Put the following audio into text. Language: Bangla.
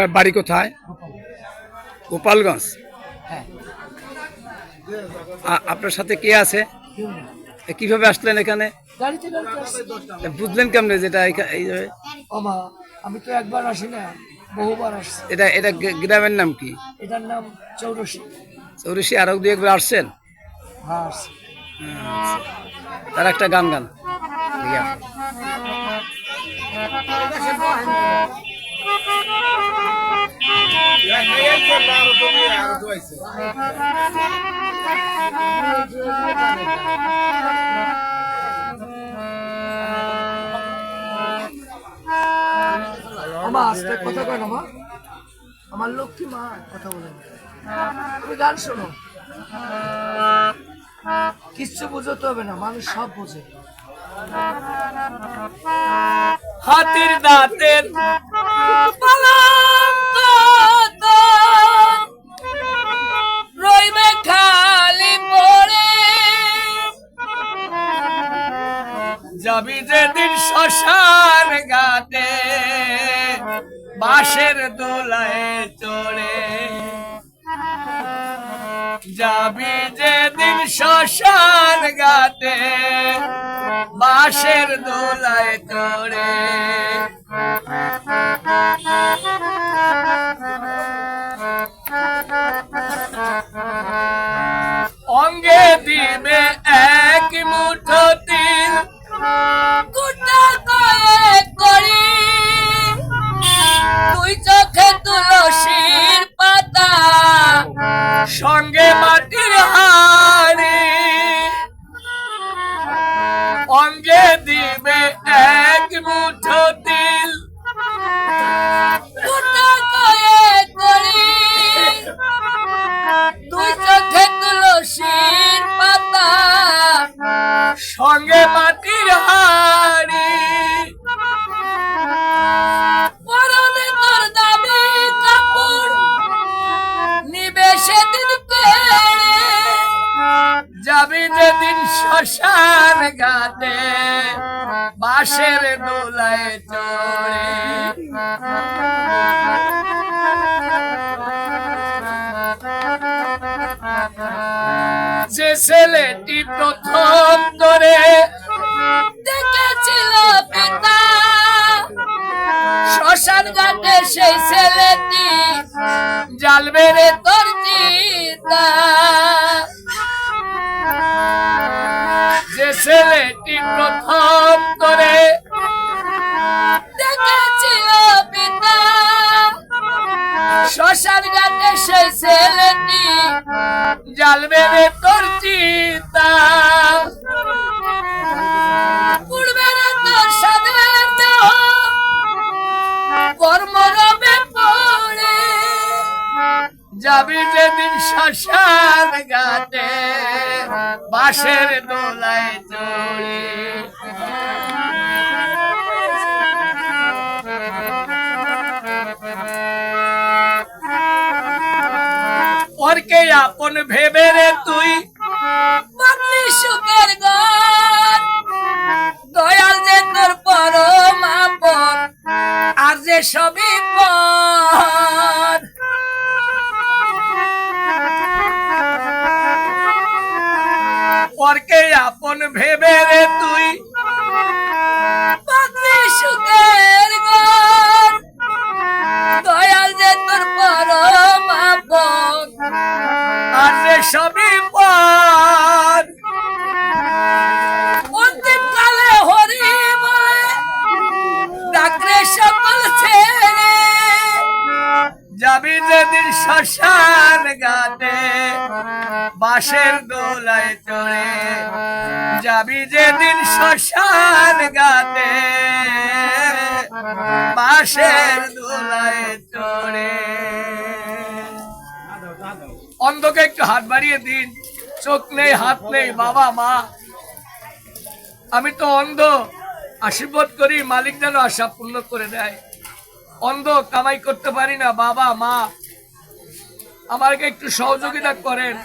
বাড়ি কোথায়? গোপালগঞ্জ। হ্যাঁ। আপনার সাথে কে আছে? কীভাবে আসলেন এখানে? বুঝলেন কেমনে যেটা এইভাবে আমি তো একবার আসি না বহুবার আসছি। এটা এটা গ্রামের নাম কি? এটার নাম চৌরসী। চৌরিশি আরও দুই একবার আসছেন? হ্যাঁ তার একটা গান গান। ঠিক আছে আস্তে কথা কয় মা। আমার লক্ষ্মী মা কথা বলেন তুমি গান শোনো। কিচ্ছু বুঝতে হবে না, মানুষ সব বোঝে। হাতির দাঁতের শ্মশান গাতে বাঁশের দোলায় চড়ে। যাবি যেদিন শ্মশান গাতে বাঁশের দোলায় চড়ে। মাটির হাড়ি অঙ্গে দিবে এক মুঠো পাতা। সঙ্গে মাটির হাড়ি ঘাটে বাঁশের দোলায় চড়ে। যে ছেলেটি প্রথম করে দেখেছিল পিতা, শ্মশান ঘাটে সেই ছেলেটি জাল মেরে তোর চিতা ছেলেটি প্রথম করে। দেখেছিল পিতা। শ্মশান ঘাটে সেই ছেলেটি জাল মেরে তোর চিতা যাবি যেদিন শ্মশান ঘাটে। বাঁশের দোলায় চড়ে। পরকে আপন ভেবে রে তুই। সুখের গান দয়াল যে তোর পরম আপন। আর যে সবই পরকে আপন ভেবে রে তুই। যাবি যেদিন শ্মশান ঘাটে, বাঁশের দোলায় চড়ে। যাবি যেদিন শ্মশান ঘাটে, বাঁশের দোলায় চড়ে। অন্ধকে একটু হাত বাড়িয়ে দিন, চোখ নেই, হাত নেই, বাবা, মা। আমি তো অন্ধ, আশীর্বাদ করি, মালিক যেন আশা পূর্ণ করে দেয়। অন্ধ কামাই করতে পারি না বাবা মা। আমাকে একটু সহযোগিতা করেন।